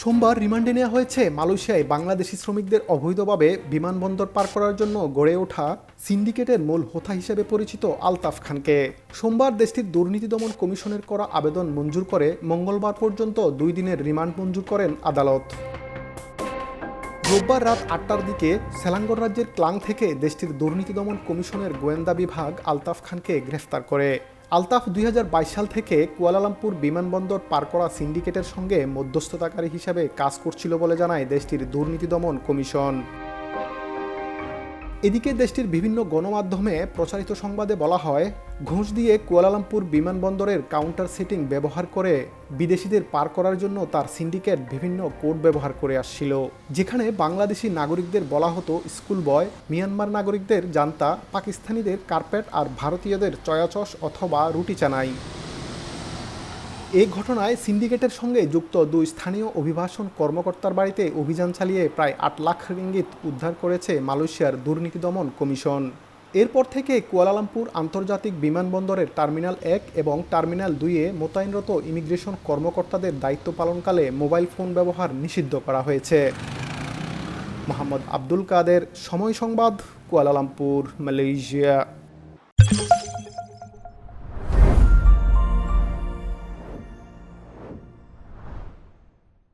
সোমবার রিমান্ডে নেওয়া হয়েছে মালয়েশিয়ায় বাংলাদেশি শ্রমিকদের অবৈধভাবে বিমানবন্দর পার করার জন্য গড়ে ওঠা সিন্ডিকেটের মূল হোথা হিসেবে পরিচিত আলতাফ খানকে। সোমবার দেশটির দুর্নীতি দমন কমিশনের করা আবেদন মঞ্জুর করে মঙ্গলবার পর্যন্ত দুই দিনের রিমান্ড মঞ্জুর করেন আদালত। রোববার রাত আটটার দিকে সেলাঙ্গর রাজ্যের ক্লাং থেকে দেশটির দুর্নীতি দমন কমিশনের গোয়েন্দা বিভাগ আলতাফ খানকে গ্রেফতার করে। আলতাফ দুই হাজার বাইশ সাল থেকে কুয়ালালামপুর বিমানবন্দর পার করা সিন্ডিকেটের সঙ্গে মধ্যস্থতাকারী হিসাবে কাজ করছিল বলে জানায় দেশটির দুর্নীতি দমন কমিশন। এদিকে দেশটির বিভিন্ন গণমাধ্যমে প্রচারিত সংবাদে বলা হয়, ঘুষ দিয়ে কুয়ালালামপুর বিমানবন্দরের কাউন্টার সেটিং ব্যবহার করে বিদেশিদের পার করার জন্য তার সিন্ডিকেট বিভিন্ন কোড ব্যবহার করে আসছিল। যেখানে বাংলাদেশি নাগরিকদের বলা হতো, স্কুল বয় মিয়ানমার নাগরিকদের জানতা, পাকিস্তানিদের কার্পেট আর ভারতীয়দের চয়াচস অথবা রুটি চানাই। এই ঘটনায় সিন্ডিকেটের সঙ্গে যুক্ত দুই স্থানীয় অভিবাসন কর্মকর্তার বাড়িতে অভিযান চালিয়ে প্রায় আট লাখ রিঙ্গিত উদ্ধার করেছে মালয়েশিয়ার দুর্নীতি দমন কমিশন। এরপর থেকে কুয়ালালামপুর আন্তর্জাতিক বিমানবন্দরের টার্মিনাল এক এবং টার্মিনাল দুইয়ে মোতায়েনরত ইমিগ্রেশন কর্মকর্তাদের দায়িত্ব পালনকালে মোবাইল ফোন ব্যবহার নিষিদ্ধ করা হয়েছে। মোহাম্মদ আব্দুল কাদের, সময় সংবাদ, কুয়ালালামপুর, মালয়েশিয়া।